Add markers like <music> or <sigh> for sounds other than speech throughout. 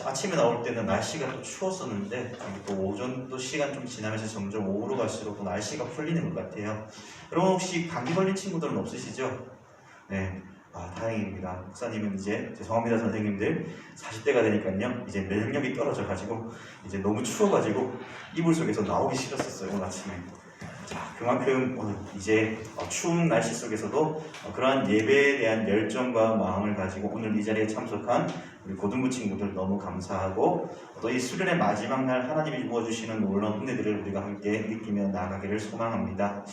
아침에 나올 때는 날씨가 또 추웠었는데 또 오전 또 시간 좀 지나면서 점점 오후로 갈수록 또 날씨가 풀리는 것 같아요. 여러분 혹시 감기 걸린 친구들은 없으시죠? 네. 아, 다행입니다. 목사님은 이제 죄송합니다 선생님들 40대가 되니까요 이제 면역력이 떨어져 가지고 이제 너무 추워 가지고 이불 속에서 나오기 싫었었어요 오늘 아침에 자 그만큼 오늘 이제 어, 추운 날씨 속에서도 어, 그러한 예배에 대한 열정과 마음을 가지고 오늘 이 자리에 참석한 우리 고등부 친구들 너무 감사하고 또 이 수련의 마지막 날 하나님이 부어주시는 놀라운 은혜들을 우리가 함께 느끼며 나가기를 소망합니다.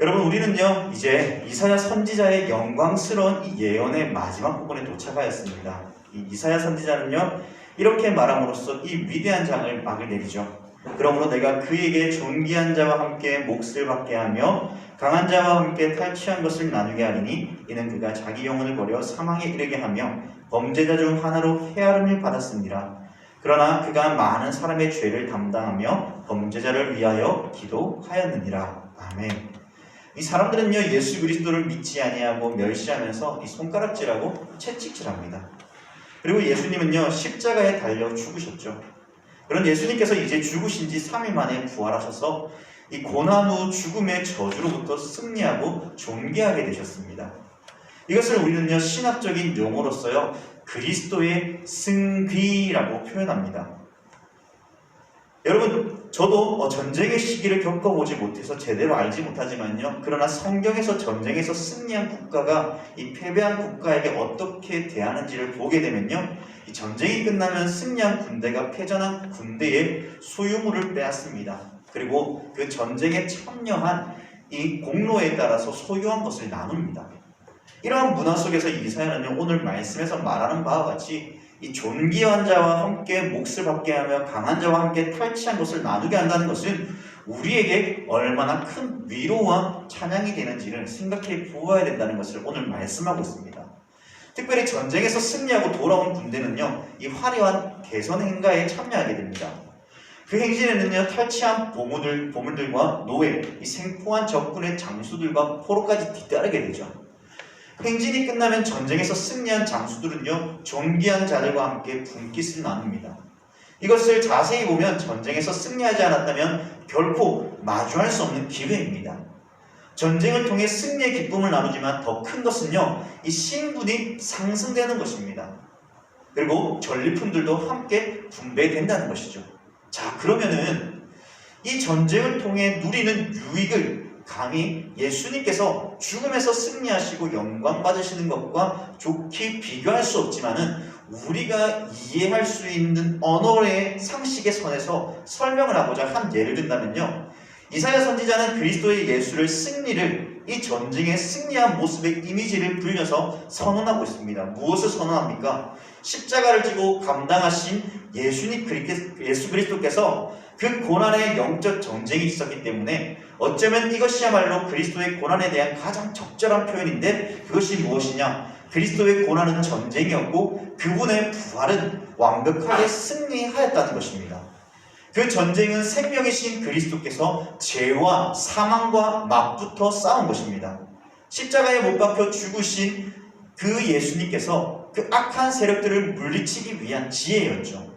여러분 우리는요 이제 이사야 선지자의 영광스러운 이 예언의 마지막 부분에 도착하였습니다. 이 이사야 선지자는요 이렇게 말함으로써 이 위대한 장을 막을 내리죠. 그러므로 내가 그에게 존귀한 자와 함께 몫을 받게 하며 강한 자와 함께 탈취한 것을 나누게 하리니 이는 그가 자기 영혼을 버려 사망에 이르게 하며 범죄자 중 하나로 헤아림을 받았습니다. 그러나 그가 많은 사람의 죄를 담당하며 범죄자를 위하여 기도하였느니라. 아멘. 이 사람들은요 예수 그리스도를 믿지 아니하고 멸시하면서 이 손가락질하고 채찍질합니다. 그리고 예수님은요 십자가에 달려 죽으셨죠. 그런 예수님께서 이제 죽으신 지 3일 만에 부활하셔서 이 고난 후 죽음의 저주로부터 승리하고 존귀하게 되셨습니다. 이것을 우리는요 신학적인 용어로서요 그리스도의 승귀라고 표현합니다. 여러분 저도 어, 전쟁의 시기를 겪어보지 못해서 제대로 알지 못하지만요 그러나 성경에서 전쟁에서 승리한 국가가 이 패배한 국가에게 어떻게 대하는지를 보게 되면요 이 전쟁이 끝나면 승리한 군대가 패전한 군대의 소유물을 빼앗습니다 그리고 그 전쟁에 참여한 이 공로에 따라서 소유한 것을 나눕니다 이러한 문화 속에서 이사야는요 오늘 말씀에서 말하는 바와 같이 이 존귀한 자와 함께 몫을 받게 하며 강한 자와 함께 탈취한 것을 나누게 한다는 것은 우리에게 얼마나 큰 위로와 찬양이 되는지를 생각해 보아야 된다는 것을 오늘 말씀하고 있습니다. 특별히 전쟁에서 승리하고 돌아온 군대는요, 이 화려한 개선 행가에 참여하게 됩니다. 그 행진에는요, 탈취한 보물들, 보물들과 노예, 이 생포한 적군의 장수들과 포로까지 뒤따르게 되죠. 행진이 끝나면 전쟁에서 승리한 장수들은요, 존귀한 자들과 함께 분깃을 나눕니다. 이것을 자세히 보면 전쟁에서 승리하지 않았다면 결코 마주할 수 없는 기회입니다. 전쟁을 통해 승리의 기쁨을 나누지만 더 큰 것은요, 이 신분이 상승되는 것입니다. 그리고 전리품들도 함께 분배된다는 것이죠. 자, 그러면은 이 전쟁을 통해 누리는 유익을 감히 예수님께서 죽음에서 승리하시고 영광 받으시는 것과 좋게 비교할 수 없지만은 우리가 이해할 수 있는 언어의 상식의 선에서 설명을 하고자 한 예를 든다면요. 이사야 선지자는 그리스도의 예수를 승리를 이 전쟁에 승리한 모습의 이미지를 불려서 선언하고 있습니다. 무엇을 선언합니까? 십자가를 지고 감당하신 예수님 예수 그리스도께서 그 고난의 영적 전쟁이 있었기 때문에 어쩌면 이것이야말로 그리스도의 고난에 대한 가장 적절한 표현인데 그것이 무엇이냐? 그리스도의 고난은 전쟁이었고 그분의 부활은 완벽하게 승리하였다는 것입니다. 그 전쟁은 생명이신 그리스도께서 죄와 사망과 맞붙어 싸운 것입니다. 십자가에 못 박혀 죽으신 그 예수님께서 그 악한 세력들을 물리치기 위한 지혜였죠.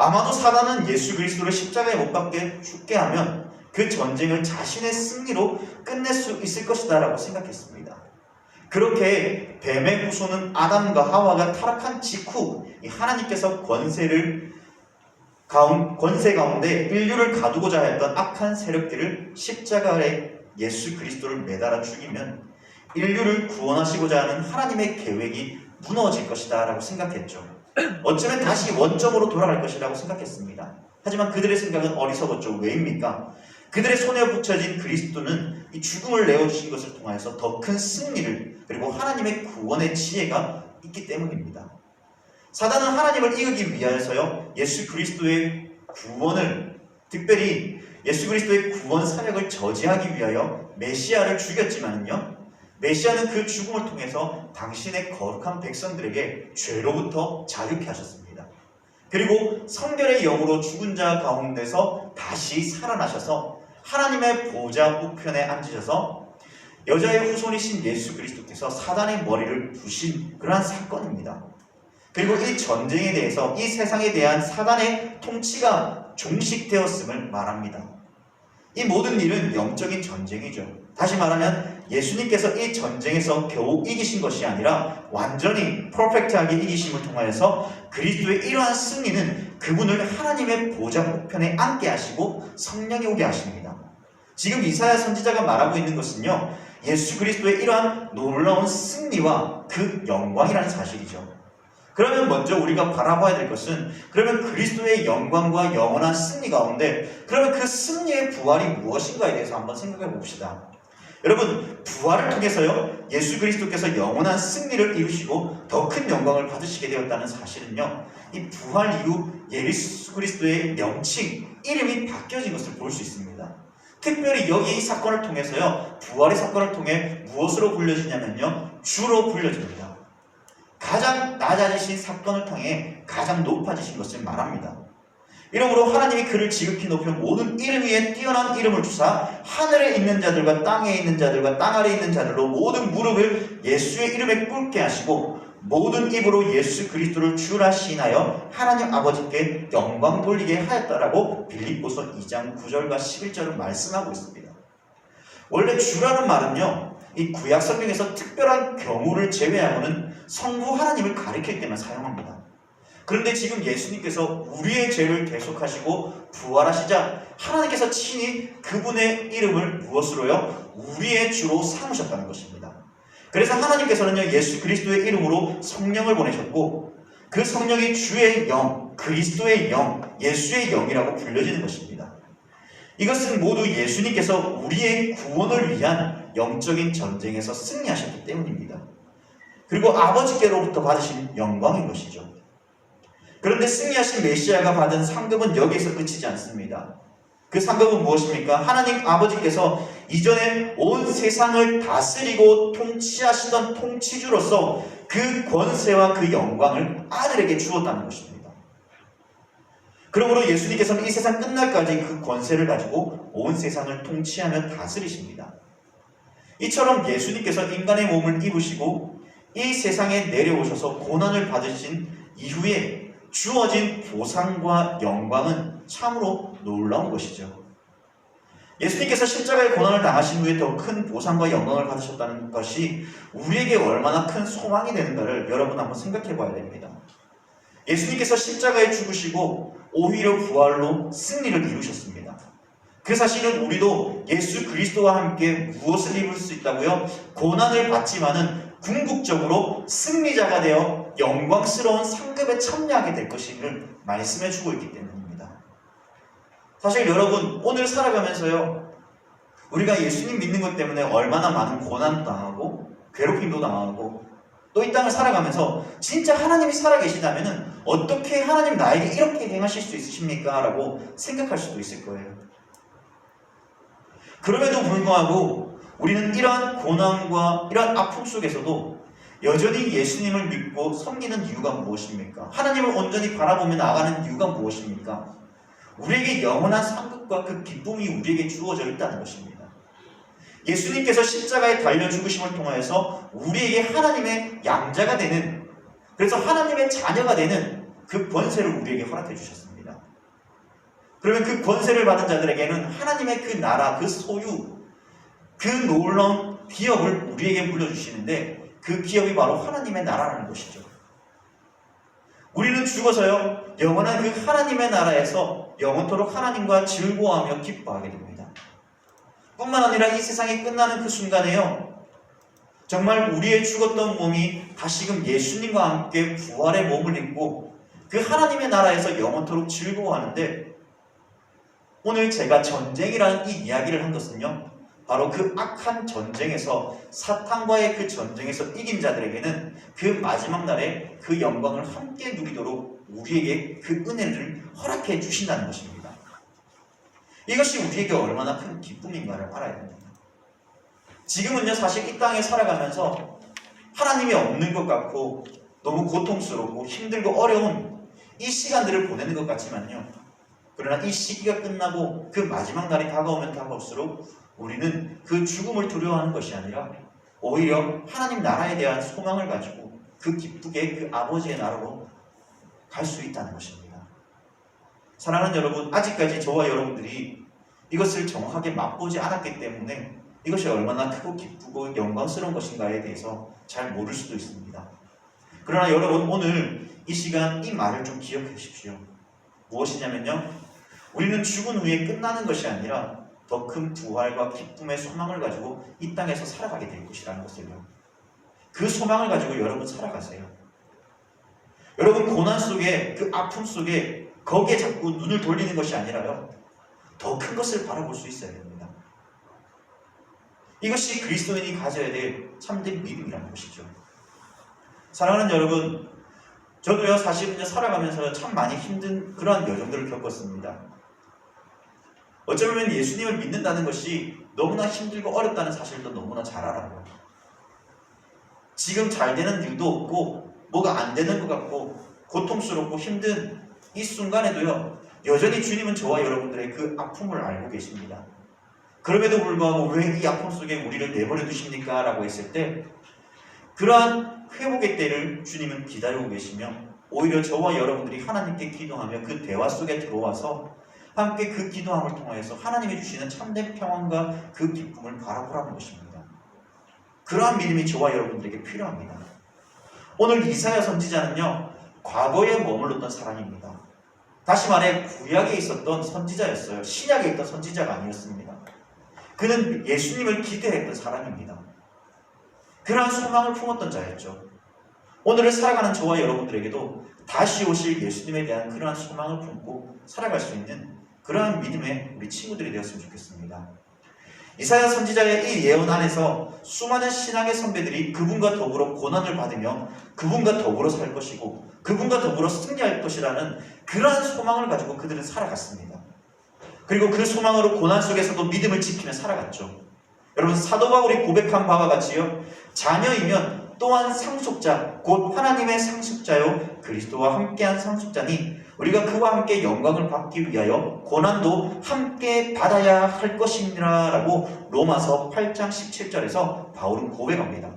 아마도 사단은 예수 그리스도를 십자가에 못 박게 죽게 하면 그 전쟁을 자신의 승리로 끝낼 수 있을 것이다라고 생각했습니다. 그렇게 뱀의 후손은 아담과 하와가 타락한 직후 하나님께서 권세를 가운, 권세 가운데 인류를 가두고자 했던 악한 세력들을 십자가에 예수 그리스도를 매달아 죽이면 인류를 구원하시고자 하는 하나님의 계획이 무너질 것이다 라고 생각했죠. 어쩌면 다시 원점으로 돌아갈 것이라고 생각했습니다. 하지만 그들의 생각은 어리석었죠. 왜입니까? 그들의 손에 붙여진 그리스도는 이 죽음을 내어주신 것을 통하여서 더 큰 승리를 그리고 하나님의 구원의 지혜가 있기 때문입니다. 사단은 하나님을 이기기 위하여서요 예수 그리스도의 구원을 특별히 예수 그리스도의 구원 사역을 저지하기 위하여 메시아를 죽였지만요 메시아는 그 죽음을 통해서 당신의 거룩한 백성들에게 죄로부터 자유케 하셨습니다. 그리고 성결의 영으로 죽은 자 가운데서 다시 살아나셔서 하나님의 보좌 우편에 앉으셔서 여자의 후손이신 예수 그리스도께서 사단의 머리를 부신 그러한 사건입니다. 그리고 이 전쟁에 대해서 이 세상에 대한 사단의 통치가 종식되었음을 말합니다. 이 모든 일은 영적인 전쟁이죠. 다시 말하면 예수님께서 이 전쟁에서 겨우 이기신 것이 아니라 완전히 퍼펙트하게 이기심을 통하여서 그리스도의 이러한 승리는 그분을 하나님의 보좌 우편에 앉게 하시고 성령이 오게 하십니다. 지금 이사야 선지자가 말하고 있는 것은요. 예수 그리스도의 이러한 놀라운 승리와 그 영광이라는 사실이죠. 그러면 먼저 우리가 바라봐야 될 것은 그러면 그리스도의 영광과 영원한 승리 가운데 그러면 그 승리의 부활이 무엇인가에 대해서 한번 생각해 봅시다. 여러분 부활을 통해서요 예수 그리스도께서 영원한 승리를 이루시고 더 큰 영광을 받으시게 되었다는 사실은요 이 부활 이후 예수 그리스도의 명칭 이름이 바뀌어진 것을 볼 수 있습니다. 특별히 여기 이 사건을 통해서요 부활의 사건을 통해 무엇으로 불려지냐면요 주로 불려집니다. 가장 낮아지신 사건을 통해 가장 높아지신 것을 말합니다. 이러므로 하나님이 그를 지극히 높여 모든 이름 위에 뛰어난 이름을 주사 하늘에 있는 자들과 땅에 있는 자들과 땅 아래에 있는 자들로 모든 무릎을 예수의 이름에 꿇게 하시고 모든 입으로 예수 그리스도를 주라 시인하여 하나님 아버지께 영광 돌리게 하였다라고 빌립보서 2장 9절과 11절을 말씀하고 있습니다. 원래 주라는 말은요. 이 구약 성경에서 특별한 경우를 제외하고는 성부 하나님을 가리킬 때만 사용합니다. 그런데 지금 예수님께서 우리의 죄를 계속하시고 부활하시자 하나님께서 친히 그분의 이름을 무엇으로요? 우리의 주로 삼으셨다는 것입니다. 그래서 하나님께서는요 예수 그리스도의 이름으로 성령을 보내셨고 그 성령이 주의 영, 그리스도의 영, 예수의 영이라고 불려지는 것입니다. 이것은 모두 예수님께서 우리의 구원을 위한 영적인 전쟁에서 승리하셨기 때문입니다. 그리고 아버지께로부터 받으신 영광인 것이죠. 그런데 승리하신 메시아가 받은 상급은 여기에서 끝이지 않습니다. 그 상급은 무엇입니까? 하나님 아버지께서 이전에 온 세상을 다스리고 통치하시던 통치주로서 그 권세와 그 영광을 아들에게 주었다는 것입니다. 그러므로 예수님께서는 이 세상 끝날까지 그 권세를 가지고 온 세상을 통치하며 다스리십니다. 이처럼 예수님께서 인간의 몸을 입으시고 이 세상에 내려오셔서 고난을 받으신 이후에 주어진 보상과 영광은 참으로 놀라운 것이죠. 예수님께서 십자가의 고난을 당하신 후에 더 큰 보상과 영광을 받으셨다는 것이 우리에게 얼마나 큰 소망이 되는가를 여러분 한번 생각해 봐야 됩니다. 예수님께서 십자가에 죽으시고 오히려 부활로 승리를 이루셨습니다. 그 사실은 우리도 예수 그리스도와 함께 무엇을 입을 수 있다고요? 고난을 받지만은 궁극적으로 승리자가 되어 영광스러운 상급에 참여하게 될 것임을 말씀해 주고 있기 때문입니다. 사실 여러분 오늘 살아가면서요 우리가 예수님 믿는 것 때문에 얼마나 많은 고난도 당하고 괴롭힘도 당하고 또 이 땅을 살아가면서 진짜 하나님이 살아계시다면 어떻게 하나님 나에게 이렇게 행하실 수 있으십니까? 라고 생각할 수도 있을 거예요. 그럼에도 불구하고 우리는 이러한 고난과 이러한 아픔 속에서도 여전히 예수님을 믿고 섬기는 이유가 무엇입니까? 하나님을 온전히 바라보며 나가는 이유가 무엇입니까? 우리에게 영원한 상급과 그 기쁨이 우리에게 주어져 있다는 것입니다. 예수님께서 십자가에 달려 죽으심을 통하여서 우리에게 하나님의 양자가 되는 그래서 하나님의 자녀가 되는 그 권세를 우리에게 허락해 주셨습니다. 그러면 그 권세를 받은 자들에게는 하나님의 그 나라, 그 소유, 그 놀라운 기업을 우리에게 물려주시는데 그 기업이 바로 하나님의 나라라는 것이죠. 우리는 죽어서요, 영원한 그 하나님의 나라에서 영원토록 하나님과 즐거워하며 기뻐하게 됩니다. 뿐만 아니라 이 세상이 끝나는 그 순간에요, 정말 우리의 죽었던 몸이 다시금 예수님과 함께 부활의 몸을 입고 그 하나님의 나라에서 영원토록 즐거워하는데 오늘 제가 전쟁이라는 이 이야기를 한 것은요, 바로 그 악한 전쟁에서 사탄과의 그 전쟁에서 이긴 자들에게는 그 마지막 날에 그 영광을 함께 누리도록 우리에게 그 은혜를 허락해 주신다는 것입니다. 이것이 우리에게 얼마나 큰 기쁨인가를 알아야 됩니다. 지금은요, 사실 이 땅에 살아가면서 하나님이 없는 것 같고 너무 고통스럽고 힘들고 어려운 이 시간들을 보내는 것 같지만요. 그러나 이 시기가 끝나고 그 마지막 날이 다가오면 다가올수록 우리는 그 죽음을 두려워하는 것이 아니라 오히려 하나님 나라에 대한 소망을 가지고 그 기쁘게 그 아버지의 나라로 갈 수 있다는 것입니다. 사랑하는 여러분, 아직까지 저와 여러분들이 이것을 정확하게 맛보지 않았기 때문에 이것이 얼마나 크고 기쁘고 영광스러운 것인가에 대해서 잘 모를 수도 있습니다. 그러나 여러분 오늘 이 시간 이 말을 좀 기억해 주십시오. 무엇이냐면요. 우리는 죽은 후에 끝나는 것이 아니라 더 큰 부활과 기쁨의 소망을 가지고 이 땅에서 살아가게 될 것이라는 것을요. 그 소망을 가지고 여러분 살아가세요. 여러분 고난 속에 그 아픔 속에 거기에 자꾸 눈을 돌리는 것이 아니라요. 더 큰 것을 바라볼 수 있어야 됩니다. 이것이 그리스도인이 가져야 될 참된 믿음이라는 것이죠. 사랑하는 여러분, 저도요 사실은 살아가면서 참 많이 힘든 그러한 여정들을 겪었습니다. 어쩌면 예수님을 믿는다는 것이 너무나 힘들고 어렵다는 사실도 너무나 잘 알아요. 지금 잘 되는 일도 없고 뭐가 안 되는 것 같고 고통스럽고 힘든 이 순간에도요 여전히 주님은 저와 여러분들의 그 아픔을 알고 계십니다. 그럼에도 불구하고 왜 이 아픔 속에 우리를 내버려 두십니까? 라고 했을 때 그러한 회복의 때를 주님은 기다리고 계시며 오히려 저와 여러분들이 하나님께 기도하며 그 대화 속에 들어와서 함께 그 기도함을 통하여서 하나님이 주시는 참된 평안과 그 기쁨을 바라보라는 것입니다. 그러한 믿음이 저와 여러분들에게 필요합니다. 오늘 이사야 선지자는요, 과거에 머물렀던 사람입니다. 다시 말해 구약에 있었던 선지자였어요. 신약에 있던 선지자가 아니었습니다. 그는 예수님을 기대했던 사람입니다. 그러한 소망을 품었던 자였죠. 오늘을 살아가는 저와 여러분들에게도 다시 오실 예수님에 대한 그러한 소망을 품고 살아갈 수 있는 그러한 믿음의 우리 친구들이 되었으면 좋겠습니다. 이사야 선지자의 이 예언 안에서 수많은 신앙의 선배들이 그분과 더불어 고난을 받으며 그분과 더불어 살 것이고 그분과 더불어 승리할 것이라는 그러한 소망을 가지고 그들은 살아갔습니다. 그리고 그 소망으로 고난 속에서도 믿음을 지키며 살아갔죠. 여러분 사도 바울이 고백한 바와 같이요 자녀이면 또한 상속자 곧 하나님의 상속자요 그리스도와 함께한 상속자니 우리가 그와 함께 영광을 받기 위하여 고난도 함께 받아야 할 것이니라 라고 로마서 8장 17절에서 바울은 고백합니다.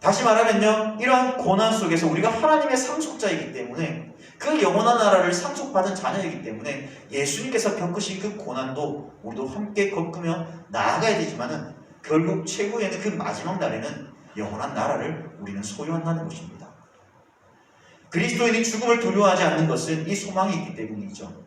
다시 말하면요 이러한 고난 속에서 우리가 하나님의 상속자이기 때문에 그 영원한 나라를 상속받은 자녀이기 때문에 예수님께서 겪으신 그 고난도 우리도 함께 겪으며 나아가야 되지만은 결국 최후에는 그 마지막 날에는 영원한 나라를 우리는 소유한다는 것입니다. 그리스도인이 죽음을 두려워하지 않는 것은 이 소망이 있기 때문이죠.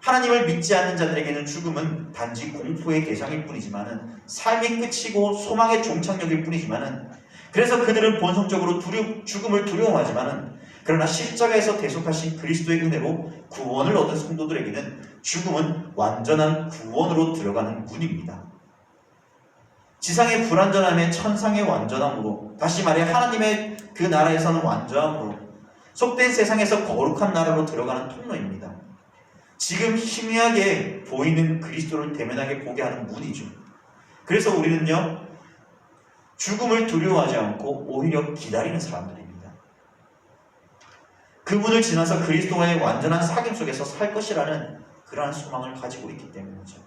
하나님을 믿지 않는 자들에게는 죽음은 단지 공포의 대상일 뿐이지만은 삶이 끝이고 소망의 종착역일 뿐이지만은 그래서 그들은 본성적으로 두려, 죽음을 두려워하지만은 그러나 십자가에서 대속하신 그리스도의 은혜로 구원을 얻은 성도들에게는 죽음은 완전한 구원으로 들어가는 문입니다. 지상의 불완전함에 천상의 완전함으로 다시 말해 하나님의 그 나라에서는 완전함으로 속된 세상에서 거룩한 나라로 들어가는 통로입니다. 지금 희미하게 보이는 그리스도를 대면하게 보게 하는 문이죠. 그래서 우리는요 죽음을 두려워하지 않고 오히려 기다리는 사람들입니다. 그 문을 지나서 그리스도와의 완전한 사귐 속에서 살 것이라는 그러한 소망을 가지고 있기 때문이죠.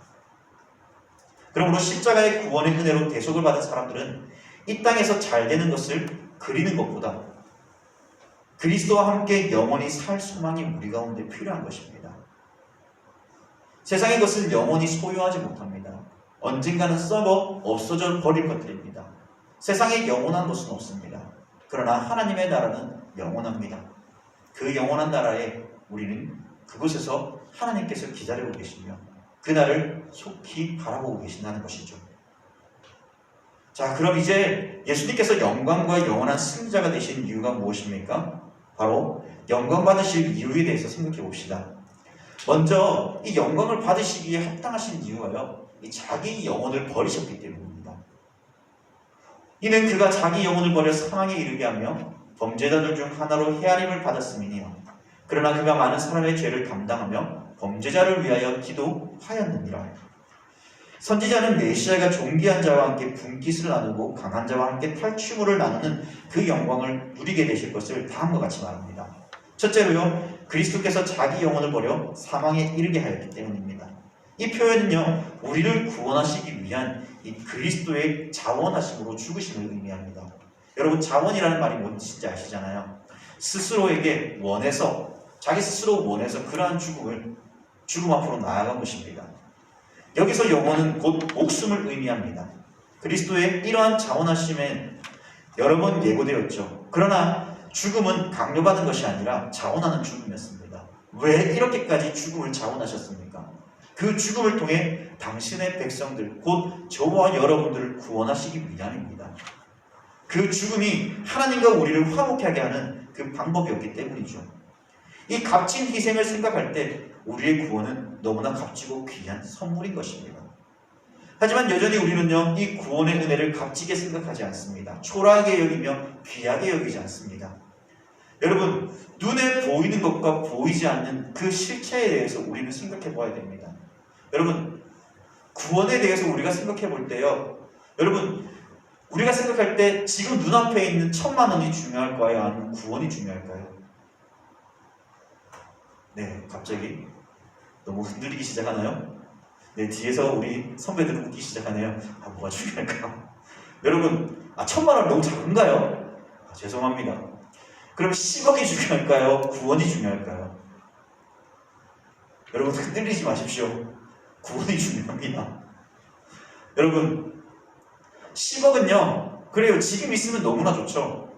그러므로 십자가의 구원의 은혜로 대속을 받은 사람들은 이 땅에서 잘 되는 것을 그리는 것보다 그리스도와 함께 영원히 살 소망이 우리 가운데 필요한 것입니다. 세상의 것을 영원히 소유하지 못합니다. 언젠가는 썩어 없어져 버릴 것들입니다. 세상에 영원한 것은 없습니다. 그러나 하나님의 나라는 영원합니다. 그 영원한 나라에 우리는 그곳에서 하나님께서 기다리고 계시며 그날을 속히 바라보고 계신다는 것이죠. 자, 그럼 이제 예수님께서 영광과 영원한 승자가 되신 이유가 무엇입니까? 바로 영광 받으실 이유에 대해서 생각해 봅시다. 먼저 이 영광을 받으시기에 합당하신 이유가요. 이 자기 영혼을 버리셨기 때문입니다. 이는 그가 자기 영혼을 버려 사망에 이르게 하며 범죄자들 중 하나로 헤아림을 받았음이니요. 그러나 그가 많은 사람의 죄를 담당하며 범죄자를 위하여 기도하였느니라. 선지자는 메시아가 존귀한 자와 함께 분깃을 나누고 강한 자와 함께 탈취물을 나누는 그 영광을 누리게 되실 것을 다음과 같이 말합니다. 첫째로요, 그리스도께서 자기 영혼을 버려 사망에 이르게 하였기 때문입니다. 이 표현은요, 우리를 구원하시기 위한 이 그리스도의 자원하심으로 죽으심을 의미합니다. 여러분, 자원이라는 말이 뭔지 아시잖아요. 스스로에게 원해서 자기 스스로 원해서 그러한 죽음을 죽음 앞으로 나아간 것입니다. 여기서 영혼은 곧 목숨을 의미합니다. 그리스도의 이러한 자원하심에 여러 번 예고되었죠. 그러나 죽음은 강요받은 것이 아니라 자원하는 죽음이었습니다. 왜 이렇게까지 죽음을 자원하셨습니까? 그 죽음을 통해 당신의 백성들, 곧 저와 여러분들을 구원하시기 위함입니다. 그 죽음이 하나님과 우리를 화목하게 하는 그 방법이었기 때문이죠. 이 값진 희생을 생각할 때 우리의 구원은 너무나 값지고 귀한 선물인 것입니다. 하지만 여전히 우리는요, 이 구원의 은혜를 값지게 생각하지 않습니다. 초라하게 여기며 귀하게 여기지 않습니다. 여러분, 눈에 보이는 것과 보이지 않는 그 실체에 대해서 우리는 생각해 봐야 됩니다. 여러분, 구원에 대해서 우리가 생각해 볼 때요, 여러분, 우리가 생각할 때 지금 눈앞에 있는 천만 원이 중요할까요? 아니면 구원이 중요할까요? 네, 갑자기 너무 흔들리기 시작하나요? 네, 뒤에서 우리 선배들은 웃기 시작하네요. 아, 뭐가 중요할까요? <laughs> 여러분, 아, 천만 원 너무 작은가요? 아, 죄송합니다. 그럼 10억이 중요할까요? 구원이 중요할까요? 여러분, 흔들리지 마십시오. 구원이 중요합니다. 여러분, 10억은요, 그래요. 지금 있으면 너무나 좋죠.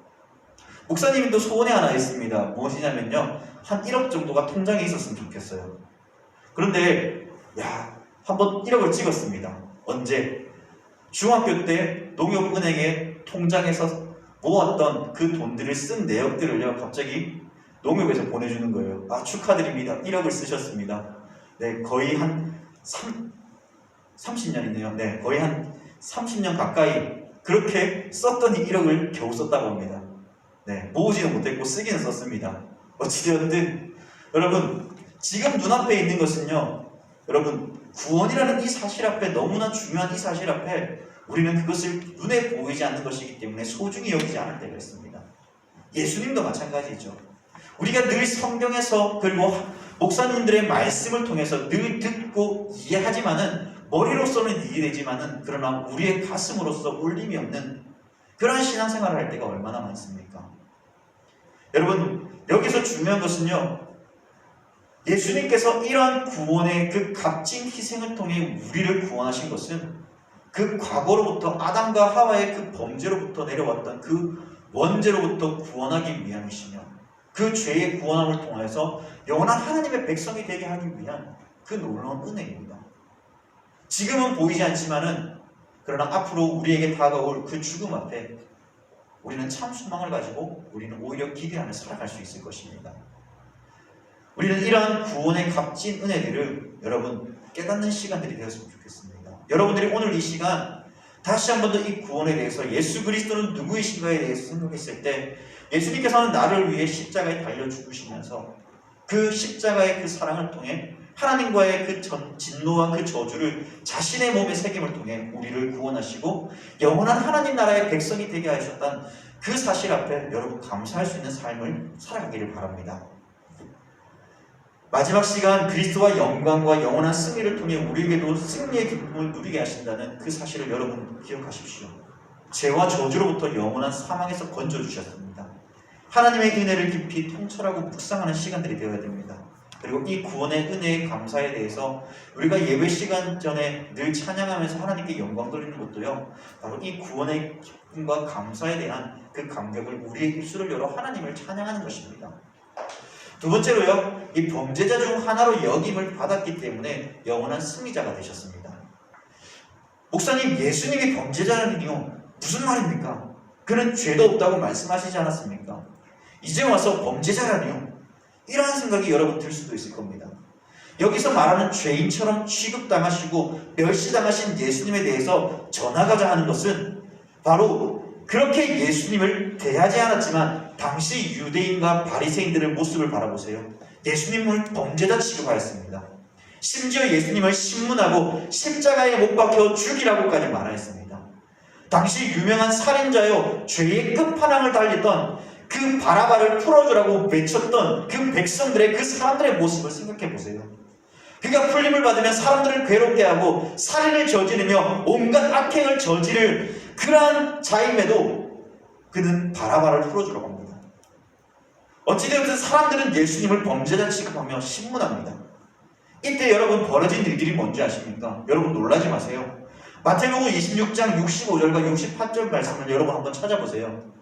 목사님도 소원이 하나 있습니다. 무엇이냐면요, 한 1억 정도가 통장에 있었으면 좋겠어요. 그런데, 야, 한번 1억을 찍었습니다. 언제? 중학교 때 농협은행에 통장에서 모았던 그 돈들을 쓴 내역들을요, 갑자기 농협에서 보내주는 거예요. 아, 축하드립니다. 1억을 쓰셨습니다. 네, 거의 한 3, 30년이네요. 네, 거의 한 30년 가까이 그렇게 썼더니 1억을 겨우 썼다고 합니다. 네, 모으지는 못했고 쓰기는 썼습니다. 어찌되었든 여러분 지금 눈앞에 있는 것은요 여러분 구원이라는 이 사실 앞에 너무나 중요한 이 사실 앞에 우리는 그것을 눈에 보이지 않는 것이기 때문에 소중히 여기지 않을 때가 있습니다. 예수님도 마찬가지죠. 우리가 늘 성경에서 그리고 목사님들의 말씀을 통해서 늘 듣고 이해하지만은 머리로서는 이해되지만은 그러나 우리의 가슴으로서 울림이 없는 그러한 신앙생활을 할 때가 얼마나 많습니까? 여러분 여기서 중요한 것은요 예수님께서 이러한 구원의 그 값진 희생을 통해 우리를 구원하신 것은 그 과거로부터 아담과 하와의 그 범죄로부터 내려왔던 그 원죄로부터 구원하기 위함이시며 그 죄의 구원함을 통해서 영원한 하나님의 백성이 되게 하기 위한 그 놀라운 은혜입니다. 지금은 보이지 않지만은 그러나 앞으로 우리에게 다가올 그 죽음 앞에 우리는 참 소망을 가지고 우리는 오히려 기대하며 살아갈 수 있을 것입니다. 우리는 이러한 구원의 값진 은혜들을 여러분 깨닫는 시간들이 되었으면 좋겠습니다. 여러분들이 오늘 이 시간 다시 한 번 더 이 구원에 대해서 예수 그리스도는 누구이신가에 대해서 생각했을 때 예수님께서는 나를 위해 십자가에 달려 죽으시면서 그 십자가의 그 사랑을 통해 하나님과의 그 전, 진노와 그 저주를 자신의 몸의 새김을 통해 우리를 구원하시고 영원한 하나님 나라의 백성이 되게 하셨던 그 사실 앞에 여러분 감사할 수 있는 삶을 살아가기를 바랍니다. 마지막 시간 그리스도와 영광과 영원한 승리를 통해 우리에게도 승리의 기쁨을 누리게 하신다는 그 사실을 여러분 기억하십시오. 죄와 저주로부터 영원한 사망에서 건져주셨습니다. 하나님의 은혜를 깊이 통찰하고 묵상하는 시간들이 되어야 됩니다. 그리고 이 구원의 은혜의 감사에 대해서 우리가 예배 시간 전에 늘 찬양하면서 하나님께 영광 돌리는 것도요. 바로 이 구원의 기쁨과 감사에 대한 그 감격을 우리의 입술을 열어 하나님을 찬양하는 것입니다. 두 번째로요, 이 범죄자 중 하나로 역임을 받았기 때문에 영원한 승리자가 되셨습니다. 목사님, 예수님이 범죄자라니요, 무슨 말입니까? 그는 죄도 없다고 말씀하시지 않았습니까? 이제 와서 범죄자라니요? 이러한 생각이 여러분 들 수도 있을 겁니다. 여기서 말하는 죄인처럼 취급당하시고 멸시당하신 예수님에 대해서 전하가자 하는 것은 바로 그렇게 예수님을 대하지 않았지만 당시 유대인과 바리새인들의 모습을 바라보세요. 예수님을 범죄자 취급하였습니다. 심지어 예수님을 신문하고 십자가에 못 박혀 죽이라고까지 말하였습니다. 당시 유명한 살인자요 죄의 끝판왕을 달렸던 그 바라바를 풀어주라고 외쳤던 그 백성들의 그 사람들의 모습을 생각해 보세요. 그가 풀림을 받으면 사람들을 괴롭게 하고 살인을 저지르며 온갖 악행을 저지를 그러한 자임에도 그는 바라바를 풀어주라고 합니다. 어찌되었든 사람들은 예수님을 범죄자 취급하며 신문합니다. 이때 여러분 벌어진 일들이 뭔지 아십니까? 여러분 놀라지 마세요. 마태복음 26장 65절과 68절 말씀을 여러분 한번 찾아보세요.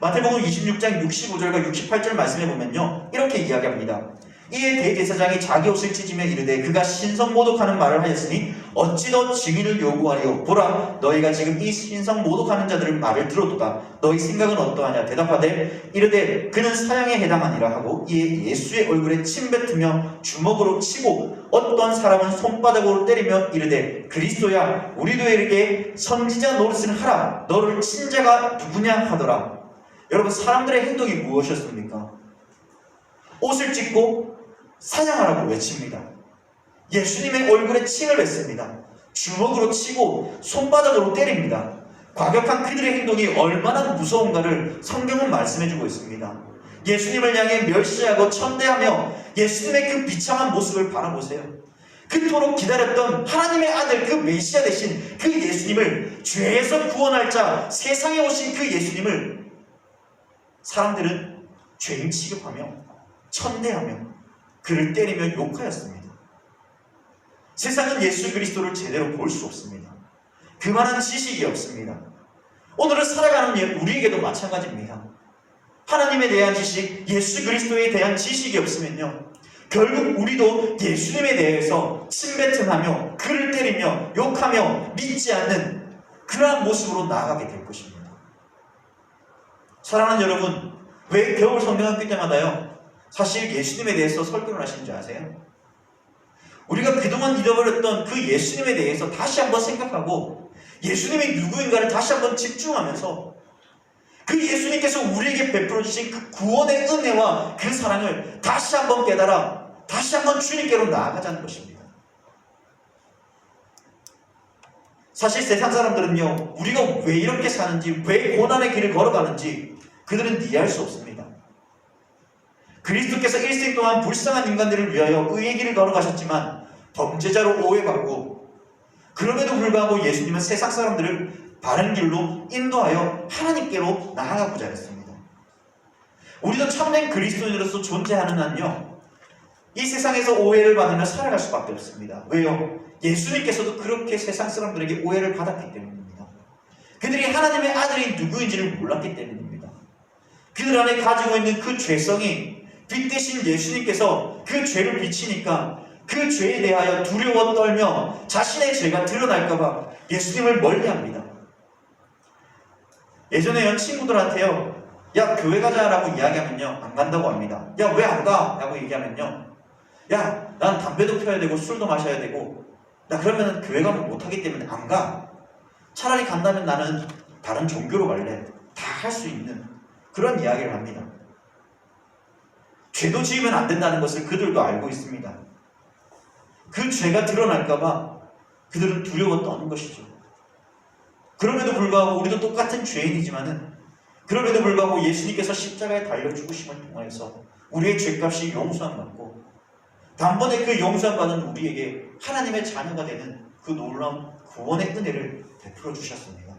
마태복음 26장 65절과 68절 말씀에 보면요. 이렇게 이야기합니다. 이에 대제사장이 자기 옷을 찢으며 이르되 그가 신성 모독하는 말을 하였으니 어찌 더 증인을 요구하리요? 보라 너희가 지금 이 신성 모독하는 자들의 말을 들었도다. 너희 생각은 어떠하냐? 대답하되 이르되 그는 사형에 해당하니라 하고 이에 예수의 얼굴에 침 뱉으며 주먹으로 치고 어떤 사람은 손바닥으로 때리며 이르되 그리스도야 우리도 이르게 선지자 노릇을 하라. 너를 친 자가 누구냐? 하더라 여러분 사람들의 행동이 무엇이었습니까? 옷을 찢고 사냥하라고 외칩니다. 예수님의 얼굴에 침을 뱉습니다. 주먹으로 치고 손바닥으로 때립니다. 과격한 그들의 행동이 얼마나 무서운가를 성경은 말씀해주고 있습니다. 예수님을 향해 멸시하고 천대하며 예수님의 그 비참한 모습을 바라보세요. 그토록 기다렸던 하나님의 아들 그 메시아 대신 그 예수님을 죄에서 구원할 자 세상에 오신 그 예수님을 사람들은 죄인 취급하며 천대하며 그를 때리며 욕하였습니다. 세상은 예수 그리스도를 제대로 볼 수 없습니다. 그만한 지식이 없습니다. 오늘을 살아가는 예- 우리에게도 마찬가지입니다. 하나님에 대한 지식, 예수 그리스도에 대한 지식이 없으면요. 결국 우리도 예수님에 대해서 침뱉음하며 그를 때리며 욕하며 믿지 않는 그러한 모습으로 나아가게 될 것입니다. 사랑하는 여러분, 왜 겨울 성경학교 때마다요? 사실 예수님에 대해서 설교를 하시는 줄 아세요? 우리가 그동안 잊어버렸던 그 예수님에 대해서 다시 한번 생각하고 예수님이 누구인가를 다시 한번 집중하면서 그 예수님께서 우리에게 베풀어 주신 그 구원의 은혜와 그 사랑을 다시 한번 깨달아 다시 한번 주님께로 나아가자는 것입니다. 사실 세상 사람들은요, 우리가 왜 이렇게 사는지, 왜 고난의 길을 걸어가는지 그들은 이해할 수 없습니다. 그리스도께서 일생 동안 불쌍한 인간들을 위하여 의의 길을 걸어가셨지만 범죄자로 오해받고 그럼에도 불구하고 예수님은 세상 사람들을 바른 길로 인도하여 하나님께로 나아가고자 했습니다. 우리도 참된 그리스도인으로서 존재하는 한요. 이 세상에서 오해를 받으며 살아갈 수밖에 없습니다. 왜요? 예수님께서도 그렇게 세상 사람들에게 오해를 받았기 때문입니다. 그들이 하나님의 아들이 누구인지를 몰랐기 때문입니다. 그들 안에 가지고 있는 그 죄성이 빛 대신 예수님께서 그 죄를 비치니까 그 죄에 대하여 두려워 떨며 자신의 죄가 드러날까봐 예수님을 멀리합니다. 예전에 친구들한테요, 야 교회 가자라고 이야기하면요 안 간다고 합니다. 야 왜 안 가? 라고 얘기하면요, 야 난 담배도 피워야 되고 술도 마셔야 되고 나 그러면 교회 가면 못하기 때문에 안 가. 차라리 간다면 나는 다른 종교로 갈래. 다 할 수 있는 그런 이야기를 합니다. 죄도 지으면 안 된다는 것을 그들도 알고 있습니다. 그 죄가 드러날까봐 그들은 두려워 떠는 것이죠. 그럼에도 불구하고 우리도 똑같은 죄인이지만은 그럼에도 불구하고 예수님께서 십자가에 달려 죽으심을 통하여서 우리의 죄값이 용서함 받고 단번에 그 용서함 받은 우리에게 하나님의 자녀가 되는 그 놀라운 구원의 은혜를 베풀어 주셨습니다.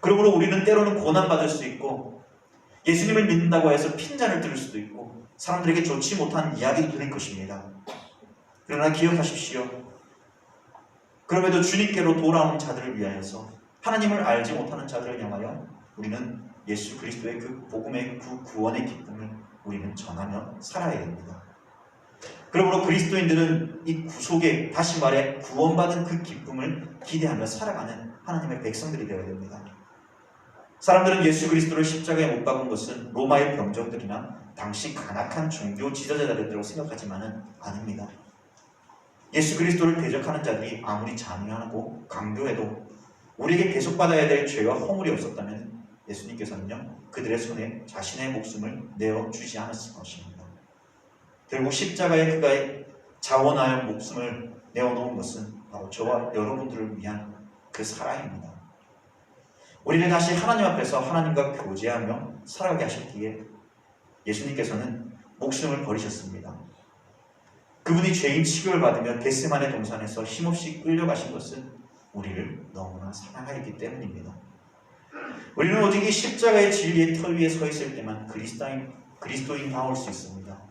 그러므로 우리는 때로는 고난받을 수 있고 예수님을 믿는다고 해서 핀잔을 들을 수도 있고 사람들에게 좋지 못한 이야기도 들을 것입니다. 그러나 기억하십시오. 그럼에도 주님께로 돌아오는 자들을 위하여서 하나님을 알지 못하는 자들을 향하여 우리는 예수 그리스도의 그 복음의 그 구원의 기쁨을 우리는 전하며 살아야 됩니다. 그러므로 그리스도인들은 이 구속의 다시 말해 구원받은 그 기쁨을 기대하며 살아가는 하나님의 백성들이 되어야 됩니다. 사람들은 예수 그리스도를 십자가에 못 박은 것은 로마의 병정들이나 당시 간악한 종교 지도자들이라고 생각하지만은 아닙니다. 예수 그리스도를 대적하는 자들이 아무리 잔인하고 강교해도 우리에게 대속받아야 될 죄와 허물이 없었다면 예수님께서는요 그들의 손에 자신의 목숨을 내어 주지 않았을 것입니다. 결국 십자가에 그가 자원하여 목숨을 내어놓은 것은 바로 저와 여러분들을 위한 그 사랑입니다. 우리를 다시 하나님 앞에서 하나님과 교제하며 살아가게 하셨기에 예수님께서는 목숨을 버리셨습니다. 그분이 죄인 취급을 받으며 겟세만의 동산에서 힘없이 끌려가신 것은 우리를 너무나 사랑하였기 때문입니다. 우리는 오직 이 십자가의 진리의 터 위에 서 있을 때만 그리스도인, 그리스도인 다울 수 있습니다.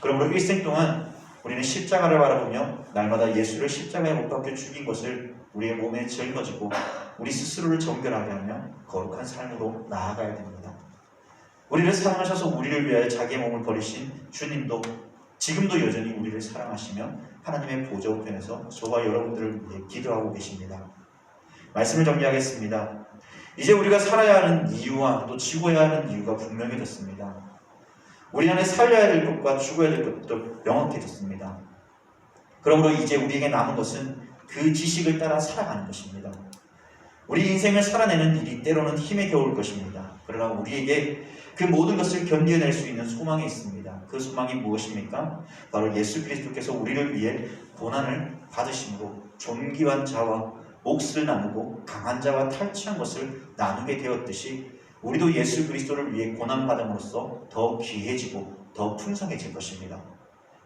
그러므로 일생 동안 우리는 십자가를 바라보며 날마다 예수를 십자가에 못 박혀 죽인 것을 우리의 몸에 짊어지고 우리 스스로를 정결하게 하며 거룩한 삶으로 나아가야 됩니다. 우리를 사랑하셔서 우리를 위하여 자기의 몸을 버리신 주님도 지금도 여전히 우리를 사랑하시며 하나님의 보좌 우편에서 저와 여러분들을 위해 기도하고 계십니다. 말씀을 정리하겠습니다. 이제 우리가 살아야 하는 이유와 또 죽어야 하는 이유가 분명해졌습니다. 우리 안에 살려야 될 것과 죽어야 될 것도 명확해졌습니다. 그러므로 이제 우리에게 남은 것은 그 지식을 따라 살아가는 것입니다. 우리 인생을 살아내는 일이 때로는 힘에 겨울 것입니다. 그러나 우리에게 그 모든 것을 견뎌낼 수 있는 소망이 있습니다. 그 소망이 무엇입니까? 바로 예수 그리스도께서 우리를 위해 고난을 받으심으로 존귀한 자와 몫을 나누고 강한 자와 탈취한 것을 나누게 되었듯이 우리도 예수 그리스도를 위해 고난 받음으로써 더 귀해지고 더 풍성해질 것입니다.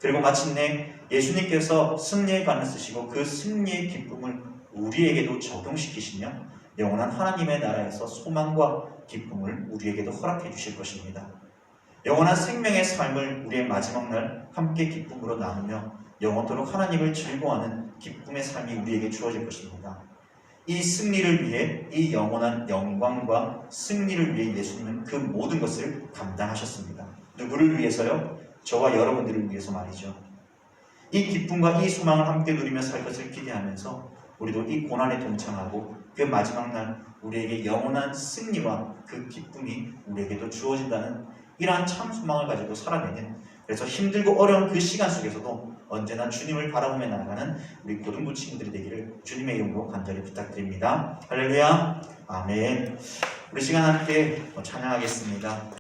그리고 마침내 예수님께서 승리의 관을 쓰시고 그 승리의 기쁨을 우리에게도 적용시키시며 영원한 하나님의 나라에서 소망과 기쁨을 우리에게도 허락해 주실 것입니다. 영원한 생명의 삶을 우리의 마지막 날 함께 기쁨으로 나누며 영원토록 하나님을 즐거워하는 기쁨의 삶이 우리에게 주어질 것입니다. 이 승리를 위해 이 영원한 영광과 승리를 위해 예수님은 그 모든 것을 감당하셨습니다. 누구를 위해서요? 저와 여러분들을 위해서 말이죠. 이 기쁨과 이 소망을 함께 누리며 살 것을 기대하면서 우리도 이 고난에 동참하고 그 마지막 날 우리에게 영원한 승리와 그 기쁨이 우리에게도 주어진다는 이러한 참 소망을 가지고 살아내는 그래서 힘들고 어려운 그 시간 속에서도 언제나 주님을 바라보며 나아가는 우리 고등부 친구들이 되기를 주님의 이름으로 간절히 부탁드립니다. 할렐루야. 아멘. 우리 시간 함께 찬양하겠습니다.